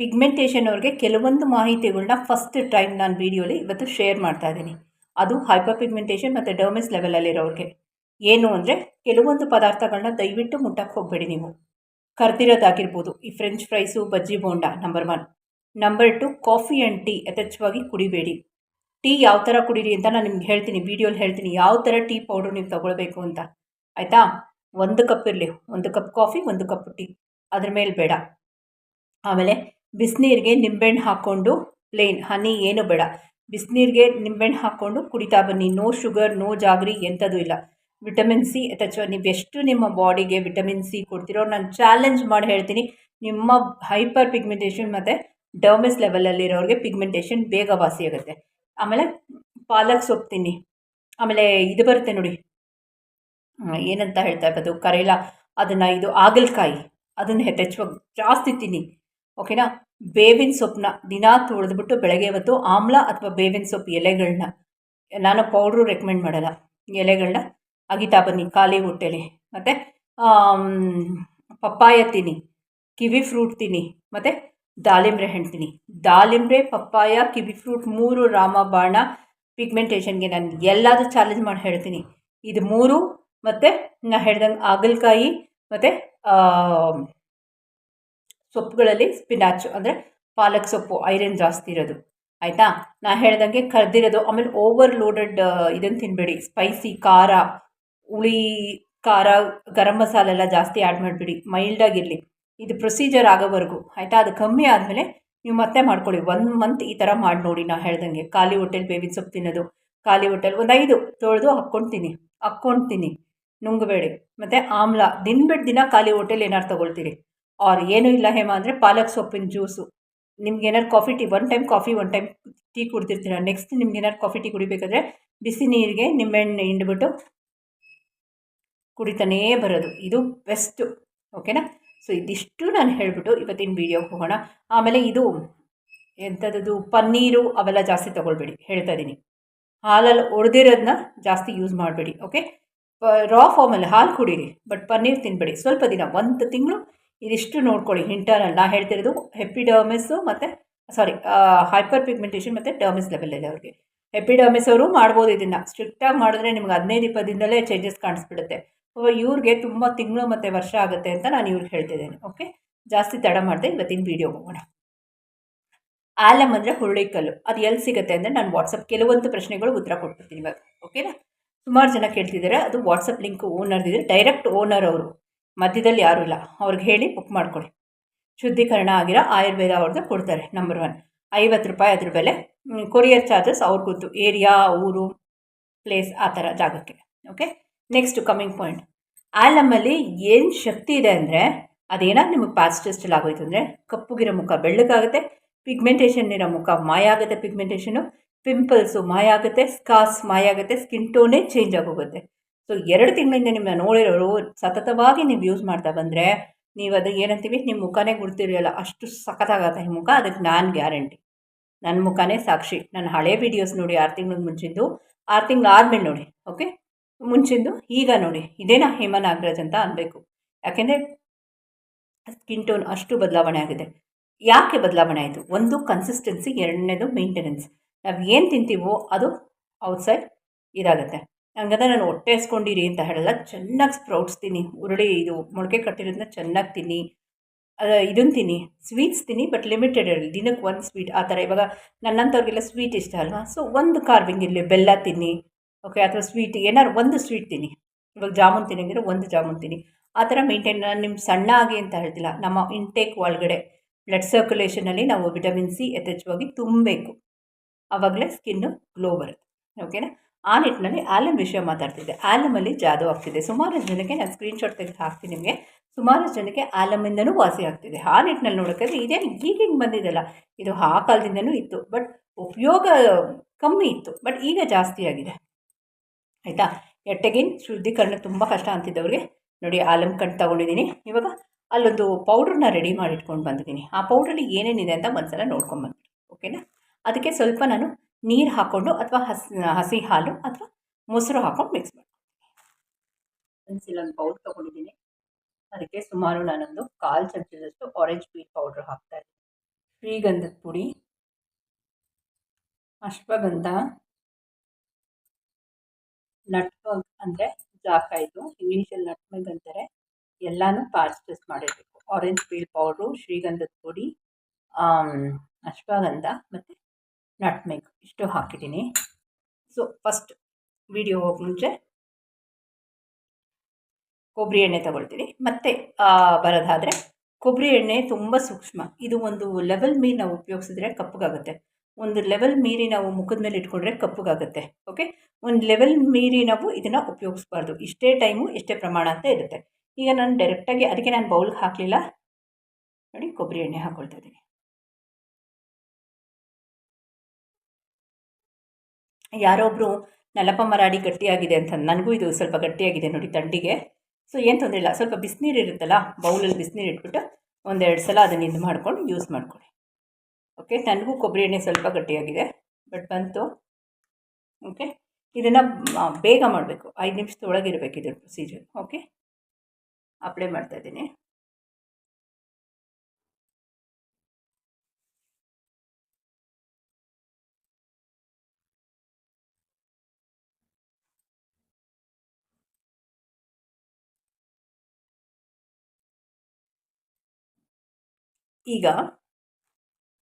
Pigmentation ಅವ್ರಿಗೆ ಕೆಲವೊಂದು ಮಾಹಿತಿಗಳನ್ನ ಫಸ್ಟ್ ಟೈಮ್ ನಾನು ವೀಡಿಯೋಲಿ ಇವತ್ತು ಶೇರ್ ಮಾಡ್ತಾ ಇದ್ದೀನಿ. ಅದು ಹೈಪರ್ ಪಿಗ್ಮೆಂಟೇಷನ್ ಮತ್ತು ಡರ್ಮಿಸ್ ಲೆವೆಲಲ್ಲಿರೋರಿಗೆ ಏನು ಅಂದರೆ ಕೆಲವೊಂದು ಪದಾರ್ಥಗಳನ್ನ ದಯವಿಟ್ಟು ಮುಟ್ಟಕ್ಕೆ ಹೋಗಬೇಡಿ ನೀವು. ಕರ್ದಿರೋದಾಗಿರ್ಬೋದು, ಈ French fries bajji bonda number one number two coffee and tea ಯಥೇಚ್ಛವಾಗಿ ಕುಡಿಬೇಡಿ. ಟೀ ಯಾವ ಥರ ಕುಡೀರಿ ಅಂತ ನಾನು ನಿಮ್ಗೆ ಹೇಳ್ತೀನಿ ವೀಡಿಯೋಲಿ ಹೇಳ್ತೀನಿ, ಯಾವ ಥರ ಟೀ ಪೌಡರ್ ನೀವು ತೊಗೊಳ್ಬೇಕು ಅಂತ. ಆಯಿತಾ? ಒಂದು ಕಪ್ ಇರಲಿ, ಒಂದು ಕಪ್ ಕಾಫಿ ಒಂದು ಕಪ್ ಟೀ ಅದ್ರ ಮೇಲೆ ಬೇಡ. ಆಮೇಲೆ ಬಿಸಿನೀರಿಗೆ ನಿಂಬೆಹಣ್ಣು ಹಾಕ್ಕೊಂಡು, ಪ್ಲೇನ್, ಹನಿ ಏನು ಬೇಡ. ಬಿಸಿನೀರಿಗೆ ನಿಂಬೆಹಣ್ಣು ಹಾಕ್ಕೊಂಡು ಕುಡಿತಾ ಬನ್ನಿ. ನೋ ಶುಗರ್, ನೋ ಜಾಗರಿ, ಎಂಥದ್ದು ಇಲ್ಲ. ವಿಟಮಿನ್ ಸಿ ಅಥವಾ ನೀವು ಎಷ್ಟು ನಿಮ್ಮ ಬಾಡಿಗೆ ವಿಟಮಿನ್ ಸಿ ಕೊಡ್ತಿರೋ, ನಾನು ಚಾಲೆಂಜ್ ಮಾಡಿ ಹೇಳ್ತೀನಿ. ನಿಮ್ಮ ಹೈಪರ್ ಪಿಗ್ಮೆಂಟೇಷನ್ ಮತ್ತು ಡರ್ಮಿಸ್ ಲೆವೆಲಲ್ಲಿರೋರಿಗೆ ಪಿಗ್ಮೆಂಟೇಷನ್ ಬೇಗ ವಾಸಿ ಆಗುತ್ತೆ. ಆಮೇಲೆ ಪಾಲಕ್ ಸೊಪ್ಪು ತಿನ್ನಿ. ಆಮೇಲೆ ಇದು ಬರುತ್ತೆ ನೋಡಿ. ಏನಂತ ಹೇಳ್ತಾ ಇರ್ಬೋದು ಕರೆಯಲ್ಲ ಅದನ್ನು ಇದು ಆಗಲಕಾಯಿ ಅದನ್ನು ಯಥೇಚ್ಛವಾಗಿ ಜಾಸ್ತಿ ತಿನ್ನಿ. ಓಕೆನಾ? ಬೇವಿನ ಸೊಪ್ಪನ್ನ ದಿನಾ ತೊಳೆದ್ಬಿಟ್ಟು ಬೆಳಗ್ಗೆ ಹೊತ್ತು ಆಮ್ಲ ಅಥವಾ ಬೇವಿನ ಸೊಪ್ಪು ಎಲೆಗಳನ್ನ ನಾನು ಪೌಡ್ರು ರೆಕಮೆಂಡ್ ಮಾಡಲ್ಲ ಎಲೆಗಳನ್ನ ಅಗಿತಾ ಬನ್ನಿ, ಖಾಲಿ ಹೊಟ್ಟೆಲಿ. ಮತ್ತು ಪಪ್ಪಾಯ ತಿನ್ನಿ, ಕಿವಿ ಫ್ರೂಟ್ ತಿನ್ನಿ, ಮತ್ತು ದಾಳಿಂಬ್ರೆ ಹಣ್ಣು ತಿನ್ನಿ. ದಾಳಿಂಬ್ರೆ ಪಪ್ಪಾಯ, ಕಿವಿ ಫ್ರೂಟ್ ಮೂರು ರಾಮಬಾಣ ಪಿಗ್ಮೆಂಟೇಷನ್ಗೆ ನಾನು ಎಲ್ಲದೂ ಚಾಲೆಂಜ್ ಮಾಡಿ ಹೇಳ್ತೀನಿ. ಇದು ಮೂರು, ಮತ್ತು ನಾನು ಹೇಳ್ದಂಗೆ ಹಾಗಲಕಾಯಿ, ಮತ್ತು ಸೊಪ್ಪುಗಳಲ್ಲಿ ಸ್ಪಿನಾಚ್ ಅಂದರೆ ಪಾಲಕ್ ಸೊಪ್ಪು, ಐರನ್ ಜಾಸ್ತಿ ಇರೋದು. ಆಯಿತಾ? ನಾ ಹೇಳ್ದಂಗೆ ಕರೆದಿರೋದು ಆಮೇಲೆ ಓವರ್ ಲೋಡೆಡ್ ಇದನ್ನು ತಿನ್ನಬೇಡಿ ಸ್ಪೈಸಿ ಖಾರ, ಹುಳಿ, ಖಾರ, ಗರಂ ಮಸಾಲೆ ಎಲ್ಲ ಜಾಸ್ತಿ ಆ್ಯಡ್ ಮಾಡಿಬಿಡಿ. ಮೈಲ್ಡಾಗಿರಲಿ ಇದು ಪ್ರೊಸೀಜರ್ ಆಗೋವರೆಗೂ. ಆಯಿತಾ? ಅದು ಕಮ್ಮಿ ಆದಮೇಲೆ ನೀವು ಮತ್ತೆ ಮಾಡ್ಕೊಳ್ಳಿ. ಒನ್ ಮಂತ್ ಈ ಥರ ಮಾಡಿ ನೋಡಿ ನಾನು ಹೇಳ್ದಂಗೆ. ಖಾಲಿ ಹೋಟೆಲ್ ಬೇವಿನ ಸೊಪ್ಪು ತಿನ್ನೋದು. ಖಾಲಿ ಹೋಟೆಲ್ ಒಂದು ಐದು ತೊಳೆದು ಹಾಕ್ಕೊಳ್ತೀನಿ ಹಾಕ್ಕೊಳ್ತೀನಿ ನುಂಗಬೇಡಿ. ಮತ್ತು ಆಮ್ಲ. ದಿನ ಬಿಟ್ಟು ದಿನ ಖಾಲಿ ಹೋಟೆಲ್ ಏನಾರು ತೊಗೊಳ್ತೀರಿ. ಆರ್ ಏನೂ ಇಲ್ಲ ಹೇಮ ಅಂದರೆ ಪಾಲಕ್ ಸೊಪ್ಪಿನ ಜ್ಯೂಸು ನಿಮ್ಗೆ ಏನಾರು coffee tea one time coffee one time tea ಕುಡ್ತಿರ್ತೀರ next ನಿಮ್ಗೆ ಏನಾರು ಕಾಫಿ ಟೀ ಕುಡಿಬೇಕಾದ್ರೆ ಬಿಸಿ ನೀರಿಗೆ ನಿಂಬೆಹಣ್ಣು ಹಿಂಡ್ಬಿಟ್ಟು ಕುಡಿತಾನೇ ಬರೋದು. ಇದು ಬೆಸ್ಟು ಓಕೆನಾ ಸೊ ಇದಿಷ್ಟು ನಾನು ಹೇಳಿಬಿಟ್ಟು ಇವತ್ತಿನ ವೀಡಿಯೋಗೆ ಹೋಗೋಣ. ಆಮೇಲೆ ಇದು ಎಂಥದ್ದು ಪನ್ನೀರು ಅವೆಲ್ಲ ಜಾಸ್ತಿ ತೊಗೊಳ್ಬೇಡಿ. ಹೇಳ್ತಾ ಇದ್ದೀನಿ. ಹಾಲಲ್ಲಿ ಒಡೆದಿರೋದನ್ನ ಜಾಸ್ತಿ ಯೂಸ್ ಮಾಡಬೇಡಿ. ಓಕೆ ರಾ ಫಾರ್ಮಲ್ಲಿ ಹಾಲು ಕುಡೀರಿ. ಬಟ್ ಪನ್ನೀರ್ ತಿನ್ನಬೇಡಿ ಸ್ವಲ್ಪ ದಿನ, ಒಂದು ತಿಂಗಳು ಇದಿಷ್ಟು ನೋಡ್ಕೊಳ್ಳಿ. ಇಂಟರ್ನಲ್ ನಾ ಹೇಳ್ತಿರೋದು ಹೆಪಿಡರ್ಮಿಸು ಮತ್ತು ಸಾರಿ ಹೈಪರ್ ಪಿಗ್ಮೆಂಟೇಷನ್ ಮತ್ತು ಡರ್ಮಿಸ್ ಲೆವೆಲಲ್ಲಿ ಅವ್ರಿಗೆ. ಹೆಪಿಡರ್ಮಿಸ್ ಅವರು ಮಾಡ್ಬೋದು ಇದನ್ನು ಸ್ಟ್ರಿಕ್ಟಾಗಿ ಮಾಡಿದ್ರೆ ನಿಮ್ಗೆ ಹದಿನೈದು ಇಪ್ಪತ್ತದಿಂದಲೇ ಚೇಂಜಸ್ ಕಾಣಿಸ್ಬಿಡುತ್ತೆ. ಇವ್ರಿಗೆ ತುಂಬ ತಿಂಗಳು ಮತ್ತು ವರ್ಷ ಆಗುತ್ತೆ ಅಂತ ನಾನು ಇವ್ರಿಗೆ ಹೇಳ್ತಿದ್ದೇನೆ ಓಕೆ ಜಾಸ್ತಿ ತಡ ಮಾಡಿದೆ ಇವತ್ತಿನ ವೀಡಿಯೋ ಹೋಗೋಣ. ಆಲಮ್ ಅಂದರೆ ಹುರುಳಿಕಲ್ಲು ಅದು ಎಲ್ಲಿ ಸಿಗುತ್ತೆ ಅಂದರೆ ನಾನು ವಾಟ್ಸಪ್ ಕೆಲವೊಂದು ಪ್ರಶ್ನೆಗಳು ಉತ್ತರ ಕೊಟ್ಬಿಡ್ತೀನಿ ಇವಾಗ ಓಕೆನಾ ಸುಮಾರು ಜನ ಕೇಳ್ತಿದ್ದಾರೆ. ಅದು ವಾಟ್ಸಪ್ ಲಿಂಕ್ ಓನರ್ದಿದೆ ಡೈರೆಕ್ಟ್ ಓನರ್ ಅವರು. ಮಧ್ಯದಲ್ಲಿ ಯಾರೂ ಇಲ್ಲ. ಅವ್ರಿಗೆ ಹೇಳಿ ಬುಕ್ ಮಾಡ್ಕೊಳ್ಳಿ. ಶುದ್ಧೀಕರಣ ಆಗಿರೋ ಆಯುರ್ವೇದ ಅವ್ರದ್ದು ಕೊಡ್ತಾರೆ ನಂಬರ್ ಒನ್ ಐವತ್ತು ರೂಪಾಯಿ ಅದ್ರ ಬೆಲೆ. ಕೊರಿಯರ್ ಚಾರ್ಜಸ್ ಅವ್ರ ಗೊತ್ತು ಏರಿಯಾ, ಊರು ಪ್ಲೇಸ್ ಆ ಥರ ಜಾಗಕ್ಕೆ. ಓಕೆ ನೆಕ್ಸ್ಟ್ ಕಮ್ಮಿಂಗ್ ಪಾಯಿಂಟ್ ಆಲಮಲ್ಲಿ ಏನು ಶಕ್ತಿ ಇದೆ ಅಂದರೆ ಅದೇನಾಗ ನಿಮಗೆ ಪಾಸ್ಟ್ ಟೆಸ್ಟಲ್ಲಿ ಆಗೋಯ್ತು ಅಂದರೆ, ಕಪ್ಪುಗಿರೋ ಮುಖ ಬೆಳ್ಳಗಾಗುತ್ತೆ ಪಿಗ್ಮೆಂಟೇಷನ್ ಇರೋ ಮುಖ ಮಾಯ ಆಗುತ್ತೆ ಪಿಗ್ಮೆಂಟೇಷನು ಪಿಂಪಲ್ಸು ಮಾಯ ಆಗುತ್ತೆ ಸ್ಕಾಸ್ ಮಾಯ ಆಗುತ್ತೆ ಸ್ಕಿನ್ ಟೋನೇ ಚೇಂಜ್ ಆಗೋಗುತ್ತೆ. ಸೊ ಎರಡು ತಿಂಗಳಿಂದ ನಿಮ್ಮನ್ನ ನೋಡಿರೋರು ಸತತವಾಗಿ ನೀವು ಯೂಸ್ ಮಾಡ್ತಾ ಬಂದರೆ, ನೀವು ಅದು ಏನಂತೀವಿ ನಿಮ್ಮ ಮುಖನೇ ಗುರ್ತಿರಲಿಲ್ಲ. ಅಷ್ಟು ಸಖತ್ತಾಗತ್ತೆ ಈ ಮುಖ. ಅದಕ್ಕೆ ನಾನು ಗ್ಯಾರಂಟಿ. ನನ್ನ ಮುಖನೇ ಸಾಕ್ಷಿ. ನನ್ನ ಹಳೆ ವೀಡಿಯೋಸ್ ನೋಡಿ ಆರು ತಿಂಗಳ ಮುಂಚಿದ್ದು ಆರು ತಿಂಗಳು ಆದಮೇಲೆ ನೋಡಿ ಓಕೆ ಮುಂಚಿಂದು ಈಗ ನೋಡಿ. ಇದೇನಾ ಹೇಮ ನಾಗರಾಜ್ ಅಂತ ಅನ್ಬೇಕು. ಯಾಕೆಂದರೆ ಸ್ಕಿನ್ ಟೋನ್ ಅಷ್ಟು ಬದಲಾವಣೆ ಆಗಿದೆ. ಯಾಕೆ ಬದಲಾವಣೆ ಆಯಿತು? ಒಂದು ಕನ್ಸಿಸ್ಟೆನ್ಸಿ ಎರಡನೇದು ಮೇಂಟೆನೆನ್ಸ್ ನಾವು ಏನು ತಿಂತೀವೋ ಅದು ಔಟ್ಸೈಡ್ ಇದಾಗುತ್ತೆ. ಹಂಗಂದ್ರೆ ನಾನು ಹೊಟ್ಟೆ ಅಂತ ಹೇಳಲ್ಲ, ಚೆನ್ನಾಗಿ ಸ್ಪ್ರೌಟ್ಸ್ ತಿನ್ನಿ, ಉರುಳಿ ಇದು ಮೊಳಕೆ ಕಟ್ಟಿರೋದನ್ನ ಚೆನ್ನಾಗಿ ತಿನ್ನಿ. ಇದನ್ನು ತಿನ್ನಿ ಸ್ವೀಟ್ಸ್ ತಿನ್ನಿ ಬಟ್ ಲಿಮಿಟೆಡ್ ಇರಲಿ ದಿನಕ್ಕೆ ಒಂದು ಸ್ವೀಟ್ ಆ ಥರ. ಇವಾಗ ನನ್ನಂಥವ್ರಿಗೆಲ್ಲ ಸ್ವೀಟ್ ಇಷ್ಟ ಅಲ್ವಾ? ಸೊ ಒಂದು ಕಾರ್ವಿಂಗ್ ಇರಲಿ, ಬೆಲ್ಲ ತಿನ್ನಿ ಓಕೆ ಅಥವಾ ಸ್ವೀಟ್ ಏನಾದ್ರು ಒಂದು ಸ್ವೀಟ್ ತಿನ್ನಿ. ಇವಾಗ ಜಾಮೂನ್ ತಿನ್ನಂಗಿದ್ರೆ ಒಂದು ಜಾಮೂನ್ ತಿನ್ನಿ. ಆ ಥರ ಮೇಂಟೈನ್ ನಾನು ನಿಮ್ಮ ಸಣ್ಣ ಆಗಿ ಅಂತ ಹೇಳ್ತಿಲ್ಲ, ನಮ್ಮ ಇಂಟೇಕ್ ಒಳಗಡೆ ಬ್ಲಡ್ ಸರ್ಕ್ಯುಲೇಷನಲ್ಲಿ ನಾವು ವಿಟಮಿನ್ ಸಿ ಯಥೇಚ್ಛವಾಗಿ ತುಂಬಬೇಕು. ಆವಾಗಲೇ ಸ್ಕಿನ್ನು ಗ್ಲೋ ಬರುತ್ತೆ ಓಕೆನಾ ಆ ನಿಟ್ಟಿನಲ್ಲಿ ಆಲಮ್ ವಿಷಯ ಮಾತಾಡ್ತಿದ್ದೆ. ಆಲಮಲ್ಲಿ ಜಾದು ಆಗ್ತಿದೆ. ಸುಮಾರು ಜನಕ್ಕೆ ನಾನು ಸ್ಕ್ರೀನ್ಶಾಟ್ ತೆಗೆದು ಹಾಕ್ತೀನಿ ನಿಮಗೆ. ಸುಮಾರು ಜನಕ್ಕೆ ಆಲಮಿಂದನೂ ವಾಸಿ ಆಗ್ತಿದೆ. ಆ ನಿಟ್ಟಿನಲ್ಲಿ ನೋಡೋಕ್ಕಾದ್ರೆ ಇದೇನು ಈಗ ಹಿಂಗೆ ಬಂದಿದ್ದಲ್ಲ ಇದು ಆ ಕಾಲದಿಂದನೂ ಇತ್ತು. ಬಟ್ ಉಪಯೋಗ ಕಮ್ಮಿ ಇತ್ತು. ಬಟ್ ಈಗ ಜಾಸ್ತಿ ಆಗಿದೆ. ಆಯಿತಾ? ಎಟ್ಟೆಗಿನ್ ಶುದ್ಧೀಕರಣ ತುಂಬ ಕಷ್ಟ ಅಂತಿದ್ದವ್ರಿಗೆ. ನೋಡಿ ಆಲಮ್ ಕಣ್ಣು ತೊಗೊಂಡಿದ್ದೀನಿ. ಇವಾಗ ಅಲ್ಲೊಂದು ಪೌಡ್ರನ್ನ ರೆಡಿ ಮಾಡಿ ಇಟ್ಕೊಂಡು ಬಂದಿದ್ದೀನಿ. ಆ ಪೌಡ್ರಲ್ಲಿ ಏನೇನಿದೆ ಅಂತ ಒಂದ್ಸಲ ನೋಡ್ಕೊಂಬಂದ್ಬಿಡಿ ಓಕೆನಾ? ಅದಕ್ಕೆ ಸ್ವಲ್ಪ ನಾನು ನೀರು ಹಾಕ್ಕೊಂಡು ಅಥವಾ ಹಸಿ ಹಸಿ ಹಾಲು ಅಥವಾ ಮೊಸರು ಹಾಕ್ಕೊಂಡು ಮಿಕ್ಸ್ ಮಾಡ್ತೀನಿ ಒಂದು ಪೌಡ್ರ್ ತೊಗೊಂಡಿದ್ದೀನಿ. ಅದಕ್ಕೆ ಸುಮಾರು ನಾನೊಂದು ಕಾಲು ಚಮಚದಷ್ಟು ಆರೆಂಜ್ ಪೀಲ್ ಪೌಡ್ರ್ ಹಾಕ್ತಾ ಇದ್ದೀನಿ. ಶ್ರೀಗಂಧದ ಪುಡಿ. ಅಶ್ವಗಂಧ. ನಟ್ಮಗ್ ಅಂದರೆ ಜಾಕಾಯ್ದು. ಇಂಗ್ಲೀಷಲ್ಲಿ ನಟ್ಮಗ್ ಅಂತಾರೆ. ಎಲ್ಲನೂ ಪಾರ್ಚಸ್ ಮಾಡಿರಬೇಕು. ಆರೆಂಜ್ ಪೀಲ್ ಪೌಡ್ರು ಶ್ರೀಗಂಧದ ಪುಡಿ ಅಶ್ವಗಂಧ ಮತ್ತು ನಟ್ಮೆಗ್. ಇಷ್ಟು ಹಾಕಿದ್ದೀನಿ. ಸೊ ಫಸ್ಟ್ ವಿಡಿಯೋ ಹೋಗಿ ಮುಂಚೆ ಕೊಬ್ಬರಿ ಎಣ್ಣೆ ತಗೊಳ್ತೀನಿ. ಮತ್ತು ಬರೋದಾದರೆ ಕೊಬ್ಬರಿ ಎಣ್ಣೆ ತುಂಬ ಸೂಕ್ಷ್ಮ. ಇದು ಒಂದು ಲೆವೆಲ್ ಮೀರಿ ನಾವು ಉಪಯೋಗಿಸಿದ್ರೆ ಕಪ್ಪಗಾಗುತ್ತೆ. ಒಂದು ಲೆವೆಲ್ ಮೀರಿ ನಾವು ಮುಖದ ಮೇಲೆ ಇಟ್ಕೊಂಡ್ರೆ ಕಪ್ಪಗಾಗುತ್ತೆ. ಓಕೆ ಒಂದು ಲೆವೆಲ್ ಮೀರಿ ನಾವು ಇದನ್ನು ಉಪಯೋಗಿಸ್ಬಾರ್ದು. ಇಷ್ಟೇ ಟೈಮು ಇಷ್ಟೇ ಪ್ರಮಾಣ ಅಂತ ಇರುತ್ತೆ. ಈಗ ನಾನು ಡೈರೆಕ್ಟಾಗಿ ಅದಕ್ಕೆ ನಾನು ಬೌಲ್ಗೆ ಹಾಕಲಿಲ್ಲ. ನೋಡಿ ಕೊಬ್ಬರಿ ಎಣ್ಣೆ ಹಾಕ್ಕೊಳ್ತಾ ಇದ್ದೀನಿ. ಯಾರೊಬ್ಬರು ನಲಪ ಮರಾಡಿ ಗಟ್ಟಿಯಾಗಿದೆ ಅಂತ ನನಗೂ ಇದು ಸ್ವಲ್ಪ ಗಟ್ಟಿಯಾಗಿದೆ ನೋಡಿ ತಂಡಿಗೆ. ಸೊ ಏನು ತೊಂದರೆ ಇಲ್ಲ. ಸ್ವಲ್ಪ ಬಿಸಿನೀರು ಇರುತ್ತಲ್ಲ, ಬೌಲಲ್ಲಿ ಬಿಸಿನೀರು ಇಟ್ಬಿಟ್ಟು ಒಂದೆರಡು ಸಲ ಅದನ್ನು ಇದು ಮಾಡ್ಕೊಂಡು ಯೂಸ್ ಮಾಡ್ಕೊಳ್ಳಿ. ಓಕೆ ನನಗೂ ಕೊಬ್ಬರಿ ಎಣ್ಣೆ ಸ್ವಲ್ಪ ಗಟ್ಟಿಯಾಗಿದೆ ಬಟ್ ಬಂತು. ಓಕೆ ಇದನ್ನು ಬೇಗ ಮಾಡಬೇಕು. ಐದು ನಿಮಿಷದೊಳಗೆ ಇರಬೇಕು ಇದ್ರ ಪ್ರೊಸೀಜರ್ ಓಕೆ ಅಪ್ಲೈ ಮಾಡ್ತಾಯಿದ್ದೀನಿ ಈಗ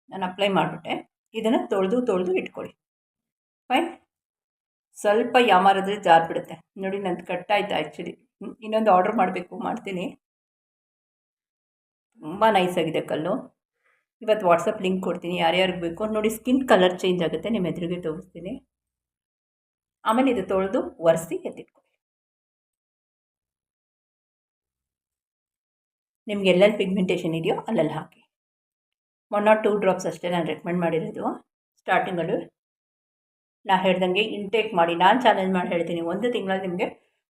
ನಾನು ಅಪ್ಲೈ ಮಾಡಿಬಿಟ್ಟೆ. ಇದನ್ನು ತೊಳೆದು ತೊಳೆದು ಇಟ್ಕೊಳ್ಳಿ. ಫೈನ್ ಸ್ವಲ್ಪ ಯಾಮಾರಿದ್ರೆ ಜಾರ್ಬಿಡುತ್ತೆ. ನೋಡಿ, ನಂದು ಕಟ್ಟಾಯ್ತು ಆ್ಯಕ್ಚುಲಿ ಇನ್ನೊಂದು ಆರ್ಡ್ರ್ ಮಾಡಬೇಕು, ಮಾಡ್ತೀನಿ. ತುಂಬ ನೈಸಾಗಿದೆ ಕಲ್ಲು. ಇವತ್ತು ವಾಟ್ಸಪ್ ಲಿಂಕ್ ಕೊಡ್ತೀನಿ. ಯಾರ್ಯಾರಿಗೆ ಬೇಕು? ನೋಡಿ ಸ್ಕಿನ್ ಕಲರ್ ಚೇಂಜ್ ಆಗುತ್ತೆ, ನಿಮ್ಮ ಎದುರಿಗೆ ತೋರಿಸ್ತೀನಿ. ಆಮೇಲೆ ಇದು ತೊಳೆದು ಒರೆಸಿ ಎತ್ತಿಟ್ಕೊಳ್ಳಿ. ನಿಮ್ಗೆ ಎಲ್ಲೆಲ್ಲಿ ಪಿಗ್ಮೆಂಟೇಷನ್ ಇದೆಯೋ ಅಲ್ಲಲ್ಲಿ ಹಾಕಿ. ಒನ್ ಆರ್ ಟೂ ಡ್ರಾಪ್ಸ್ ಅಷ್ಟೇ ನಾನು ರೆಕಮೆಂಡ್ ಮಾಡಿರೋದು ಸ್ಟಾರ್ಟಿಂಗಲ್ಲಿ ನಾ ಹೇಳ್ದಂಗೆ ಇಂಟೇಕ್ ಮಾಡಿ, ನಾನು ಚಾಲೆಂಜ್ ಮಾಡಿ ಹೇಳ್ತೀನಿ. ಒಂದು ತಿಂಗಳಲ್ಲಿ ನಿಮಗೆ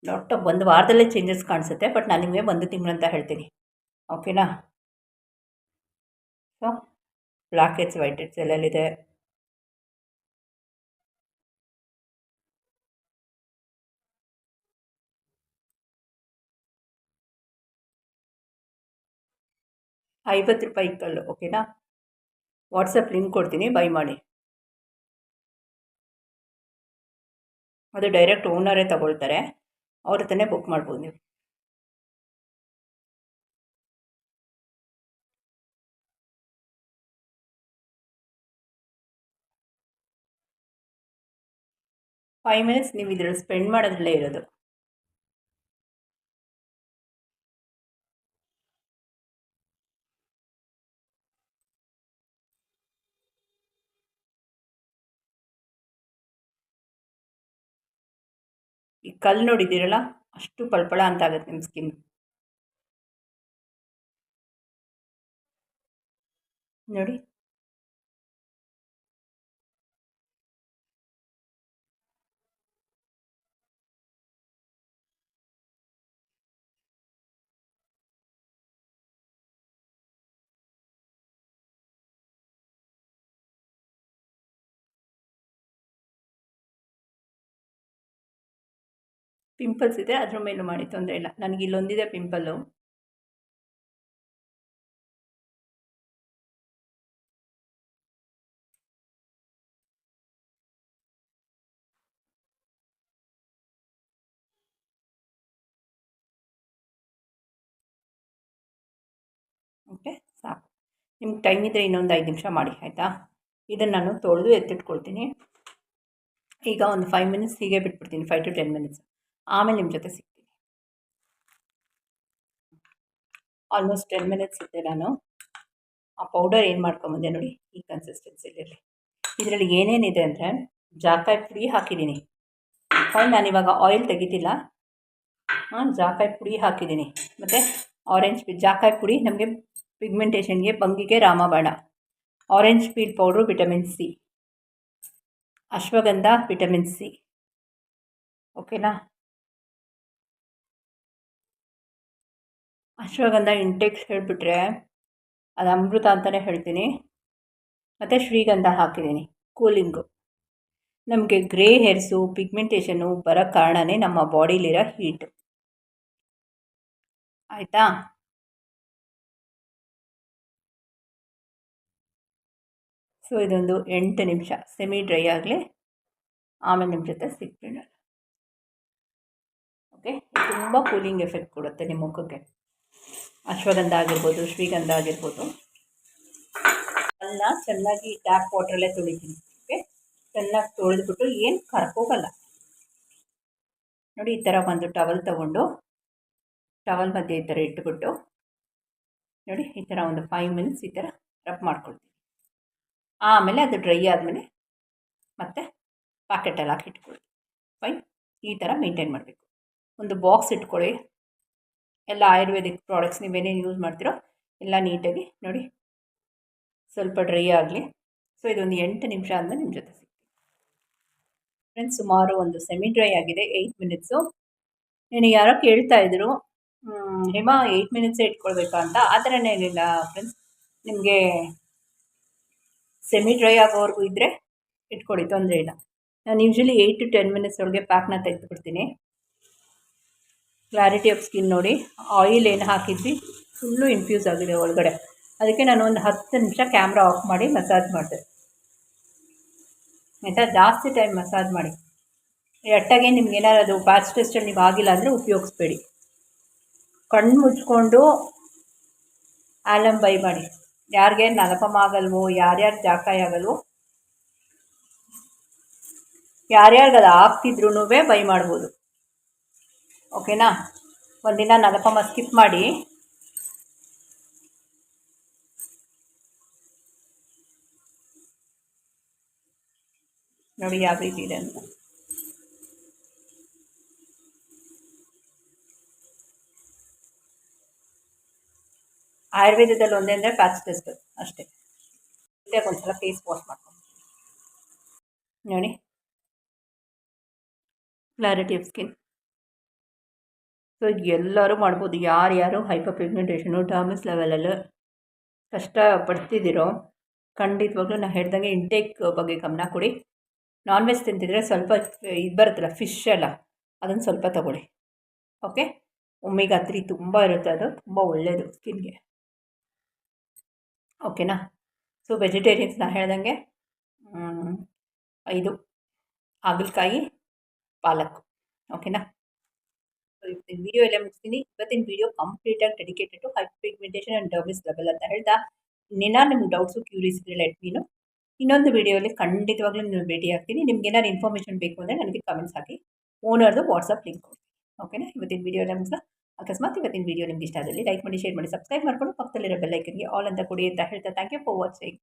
ದೊಡ್ಡ ಒಂದು ವಾರದಲ್ಲೇ ಚೇಂಜಸ್ ಕಾಣಿಸುತ್ತೆ ಬಟ್ ನಾನು ನಿಮಗೆ ಒಂದು ತಿಂಗಳು ಅಂತ ಹೇಳ್ತೀನಿ. ಓಕೆನಾ so black heads white heads ಎಲ್ಲೆಲ್ಲಿದೆ ಐವತ್ತು ರೂಪಾಯಿ ಕಲ್ಲು ಓಕೆನಾ ವಾಟ್ಸಪ್ ಲಿಂಕ್ ಕೊಡ್ತೀನಿ ಬೈ ಮಾಡಿ. ಅದು ಡೈರೆಕ್ಟ್ ಓನರೇ ತಗೊಳ್ತಾರೆ. ಅವ್ರ ಹತ್ರನೇ ಬುಕ್ ಮಾಡ್ಬೋದು ನೀವು. ಫೈವ್ ಮಿನಿಟ್ಸ್ ನೀವು ಇದರಲ್ಲಿ ಸ್ಪೆಂಡ್ ಮಾಡೋದ್ರಲ್ಲೇ ಇರೋದು. ಕಲ್ಲು ನೋಡಿದ್ದೀರಲ್ಲ ಅಷ್ಟು ಪಳಪಳ ಅಂತ ಆಗುತ್ತೆ ನಿಮ್ಮ ಸ್ಕಿನ್ ನೋಡಿ. ಪಿಂಪಲ್ಸ್ ಇದೆ, ಅದ್ರ ಮೇಲೂ ಮಾಡಿ, ತೊಂದರೆ ಇಲ್ಲ. ನನಗೆ ಇಲ್ಲೊಂದಿದೆ ಪಿಂಪಲ್ಲು ಓಕೆ ಸಾಕು. ನಿಮ್ಗೆ ಟೈಮ್ ಇದ್ದರೆ ಇನ್ನೊಂದು ಐದು ನಿಮಿಷ ಮಾಡಿ, ಆಯಿತಾ? ಇದನ್ನು ನಾನು ತೊಳೆದು ಎತ್ತಿಟ್ಕೊಳ್ತೀನಿ. ಈಗ ಒಂದು ಫೈವ್ ಮಿನಿಟ್ಸ್ ಹೀಗೆ ಬಿಟ್ಬಿಡ್ತೀನಿ ಫೈವ್ ಟು ಟೆನ್ ಮಿನಿಟ್ಸ್ ಆಮೇಲೆ ನಿಮ್ಮ ಜೊತೆ ಸಿಗ್ತೀನಿ. ಆಲ್ಮೋಸ್ಟ್ ಟೆನ್ ಮಿನಿಟ್ಸ್ ಇದ್ದೆ ನಾನು. ಆ ಪೌಡರ್ ಏನು ಮಾಡ್ಕೊಂಬಂದೆ ನೋಡಿ, ಈ ಕನ್ಸಿಸ್ಟೆನ್ಸಿಲಿರಲಿ ಇದರಲ್ಲಿ ಏನೇನಿದೆ ಅಂದರೆ ಜಾಕಾಯಿ ಪುಡಿ ಹಾಕಿದ್ದೀನಿ. ಫೈನ್ ನಾನು ಇವಾಗ ಆಯಿಲ್ ತೆಗಿತಿಲ್ಲ. ಹಾಂ ಜಾಕಾಯಿ ಪುಡಿ ಹಾಕಿದ್ದೀನಿ. ಮತ್ತು ಆರೆಂಜ್ ಪಿ ಜಾಕಾಯಿ ಪುಡಿ ನಮಗೆ ಪಿಗ್ಮೆಂಟೇಷನ್ಗೆ ಬಂಗಿಗೆ ರಾಮಬಾಣ. Orange peel powder vitamin C ashwagandha vitamin C ಓಕೆನಾ ಅಶ್ವಗಂಧ ಇಂಟೆಕ್ಸ್ ಹೇಳಿಬಿಟ್ರೆ ಅದು ಅಮೃತ ಅಂತಲೇ ಹೇಳ್ತೀನಿ. ಮತ್ತು ಶ್ರೀಗಂಧ ಹಾಕಿದ್ದೀನಿ ಕೂಲಿಂಗು ನಮಗೆ ಗ್ರೇ ಹೇರ್ಸು ಪಿಗ್ಮೆಂಟೇಷನ್ನು ಬರೋ ಕಾರಣವೇ ನಮ್ಮ ಬಾಡಿಲಿರೋ ಹೀಟ್ ಆಯಿತಾ? ಸೊ ಇದೊಂದು ಎಂಟು ನಿಮಿಷ ಸೆಮಿ ಡ್ರೈ ಆಗಲಿ, ಆಮೇಲೆ ನಿಮ್ಮ ಜೊತೆ ಸಿಗ್ತೀನಿ ಓಕೆ ತುಂಬ ಕೂಲಿಂಗ್ ಎಫೆಕ್ಟ್ ಕೊಡುತ್ತೆ ನಿಮ್ಮ ಮುಖಕ್ಕೆ. ಅಶ್ವಗಂಧ ಆಗಿರ್ಬೋದು, ಶ್ರೀಗಂಧ ಆಗಿರ್ಬೋದು. ಅನ್ನ ಚೆನ್ನಾಗಿ ಟ್ಯಾಪ್ ವಾಟ್ರಲ್ಲೇ ತೊಳಿತೀನಿ. ಓಕೆ ಚೆನ್ನಾಗಿ ತೊಳೆದ್ಬಿಟ್ಟು ಏನು ಕರ್ಕೋಗಲ್ಲ. ನೋಡಿ, ಈ ಥರ ಒಂದು ಟವಲ್ ತಗೊಂಡು ಟವಲ್ ಮಧ್ಯೆ ಈ ಥರ ಇಟ್ಬಿಟ್ಟು, ನೋಡಿ, ಈ ಥರ ಒಂದು ಫೈವ್ ಮಿನಿಟ್ಸ್ ಈ ಥರ ರಬ್ ಮಾಡ್ಕೊಳ್ತೀನಿ. ಆಮೇಲೆ ಅದು ಡ್ರೈ ಆದಮೇಲೆ ಮತ್ತೆ ಪ್ಯಾಕೆಟಲ್ಲಿ ಹಾಕಿ ಇಟ್ಕೊಳ್ಳಿ. ಫೈನ್ ಈ ಥರ ಮೇಂಟೈನ್ ಮಾಡಬೇಕು. ಒಂದು ಬಾಕ್ಸ್ ಇಟ್ಕೊಳ್ಳಿ. ಎಲ್ಲ ಆಯುರ್ವೇದಿಕ್ ಪ್ರಾಡಕ್ಟ್ಸ್ ನೀವೇನೇನು ಯೂಸ್ ಮಾಡ್ತೀರೋ ಎಲ್ಲ ನೀಟಾಗಿ ನೋಡಿ. ಸ್ವಲ್ಪ ಡ್ರೈ ಆಗಲಿ. ಸೊ ಇದೊಂದು ಎಂಟು ನಿಮಿಷ ಆದಮೇಲೆ ನಿಮ್ಮ ಜೊತೆ ಸಿಗ್ತೀನಿ. ಫ್ರೆಂಡ್ಸ್ ಸುಮಾರು ಒಂದು ಸೆಮಿ ಡ್ರೈ ಆಗಿದೆ ಏಯ್ಟ್ ಮಿನಿಟ್ಸು ನೀನು ಯಾರೋ ಕೇಳ್ತಾ ಇದ್ರು, ಹೇಮಾ ಏಯ್ಟ್ ಮಿನಿಟ್ಸೇ ಇಟ್ಕೊಳ್ಬೇಕಾ ಅಂತ? ಆ ಥರನೇ ಇರಲಿಲ್ಲ ಫ್ರೆಂಡ್ಸ್ ನಿಮಗೆ ಸೆಮಿ ಡ್ರೈ ಆಗೋವರೆಗೂ ಇದ್ದರೆ ಇಟ್ಕೊಳ್ಳಿ ತೊಂದರೆ ಇಲ್ಲ. ನಾನು usually eight to ten minutes ಒಳಗೆ ಪ್ಯಾಕ್ನ ತೆಗೆದುಬಿಡ್ತೀನಿ. ಕ್ಲಾರಿಟಿ ಆಫ್ ಸ್ಕಿನ್ ನೋಡಿ. ಆಯಿಲ್ ಏನು ಹಾಕಿದ್ವಿ? ಫುಲ್ಲು ಇನ್ಫ್ಯೂಸ್ ಆಗಿದೆ ಒಳಗಡೆ. ಅದಕ್ಕೆ ನಾನು ಒಂದು ಹತ್ತು ನಿಮಿಷ ಕ್ಯಾಮ್ರಾ ಆಫ್ ಮಾಡಿ ಮಸಾಜ್ ಮಾಡಿದೆ ಆಯಿತಾ? ಜಾಸ್ತಿ ಟೈಮ್ ಮಸಾಜ್ ಮಾಡಿ. ಎಟ್ಟಾಗೆ ನಿಮ್ಗೆ ಏನಾರು ಅದು ಪ್ಯಾಚ್ ಟೆಸ್ಟಲ್ಲಿ ನೀವು ಆಗಿಲ್ಲ ಅಂದರೆ ಉಪಯೋಗಿಸ್ಬೇಡಿ. ಕಣ್ಣು ಮುಚ್ಕೊಂಡು ಆಲಮ್ ಬೈ ಮಾಡಿ. ಯಾರಿಗೆ ನಲಪಮ ಆಗಲ್ವೋ, ಯಾರ್ಯಾರು ಜಾಕಾಯಿ ಆಗಲ್ವೋ ಯಾರ್ಯಾರಿಗೆ ಅದು ಆಗ್ತಿದ್ರು ಬೈ ಮಾಡ್ಬೋದು. ಓಕೆನಾ ಒಂದಿನ ನಲಪಮ ಸ್ಕಿಪ್ ಮಾಡಿ ನೋಡಿ ಯಾವ ರೀತಿ ಇದೆ ಅಂತ ಆಯುರ್ವೇದದಲ್ಲಿ ಒಂದೇ ಅಂದರೆ ಪ್ಯಾಚ್ ಟೆಸ್ಟ್ ಅಷ್ಟೇ ಒಂದ್ಸಲ ಫೇಸ್ ವಾಶ್ ಮಾಡ್ಕೊಂಡು ನೋಡಿ ಕ್ಲಾರಿಟಿ ಆಫ್ ಸ್ಕಿನ್ ಸೊ ಎಲ್ಲರೂ ಮಾಡ್ಬೋದು. ಯಾರ್ಯಾರು ಹೈಪರ್ ಪಿಗ್ಮೆಂಟೇಷನು ಡಾಮಿಸ್ ಲೆವೆಲಲ್ಲೂ ಕಷ್ಟ ಪಡ್ತಿದ್ದೀರೋ ಖಂಡಿತವಾಗ್ಲೂ ನಾನು ಹೇಳ್ದಂಗೆ ಇಂಟೇಕ್ ಬಗ್ಗೆ ಗಮನ ಕೊಡಿ. ನಾನ್ ವೆಜ್ ತಿಂತಿದ್ರೆ ಸ್ವಲ್ಪ ಇದು ಬರುತ್ತಲ್ಲ ಫಿಶ್ ಎಲ್ಲ, ಅದನ್ನು ಸ್ವಲ್ಪ ತಗೊಳ್ಳಿ. ಓಕೆ ಒಮ್ಮೆಗೆ ತ್ರೀ ತುಂಬ ಇರುತ್ತೆ ಅದು, ತುಂಬ ಒಳ್ಳೆಯದು ಸ್ಕಿನ್ಗೆ. ಓಕೆನಾ ಸೊ ವೆಜಿಟೇರಿಯನ್ಸ್ ನಾನು ಹೇಳ್ದಂಗೆ ಇದು ಹಾಗಲಕಾಯಿ, ಪಾಲಕ್. ಓಕೆನಾ ಇವತ್ತಿನ ವಿಡಿಯೋ ಎಲ್ಲ ಮುಗಿಸ್ತೀನಿ ಇವತ್ತಿನ ವಿಡಿಯೋ ಕಂಪ್ಲೀಟಾಗಿ dedicated to high pigmentation and dermis level ಅಂತ ಹೇಳ್ತಾ ನಿನ್ನ ನಿಮ್ಗೆ ಡೌಟ್ಸು ಕ್ಯೂರಿಯಸಿಟಿ ಲೆಟ್ ಮೀನು ಇನ್ನೊಂದು ವೀಡಿಯೋಲಿ ಖಂಡಿತವಾಗ್ಲೂ ನೀವು ಭೇಟಿ ಆಗ್ತೀನಿ. ನಿಮ್ಗೆ ಏನಾದ್ರು ಇನ್ಫಾರ್ಮೇಷನ್ ಬೇಕು ಅಂದರೆ ನನಗೆ ಕಮೆಂಟ್ಸ್ ಹಾಕಿ. ಓನರ್ದು ವಾಟ್ಸಪ್ ಲಿಂಕ್ ಓಕೆನಾ ಇವತ್ತಿನ ವಿಡಿಯೋ ಎಲ್ಲ ಮುಗಿಸ ಅಕಸ್ಮಾತ್ ಇವತ್ತಿನ ವಿಡಿಯೋ ನಿಮ್ಗೆ ಇಷ್ಟ ಆದಲ್ಲಿ ಲೈಕ್ ಮಾಡಿ ಶೇರ್ ಮಾಡಿ ಸಬ್ಸ್ಕ್ರೈಬ್ ಮಾಡ್ಕೊಂಡು ಪಕ್ಕದಲ್ಲಿರೋ ಬೆಲ್ಲೈಕನ್ಗೆ ಆಲ್ ಅಂತ ಕೊಡಿ ಅಂತ ಹೇಳ್ತಾ. Thank you for watching